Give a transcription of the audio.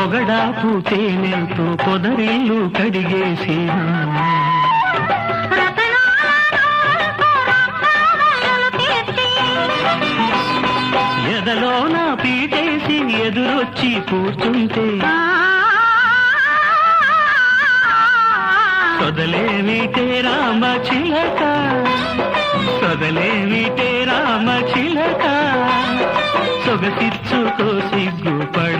పొగడా పూతేనెంతో పొదరిల్లు కడిగేసి. ఎదలో నా పీటేసి ఎదురొచ్చి కూర్చుంటే. సొదలేమిటే రామ చిలక. సొదలేమిటే రామ చిలక. సొగసిచ్చుకో సిగ్గుపడ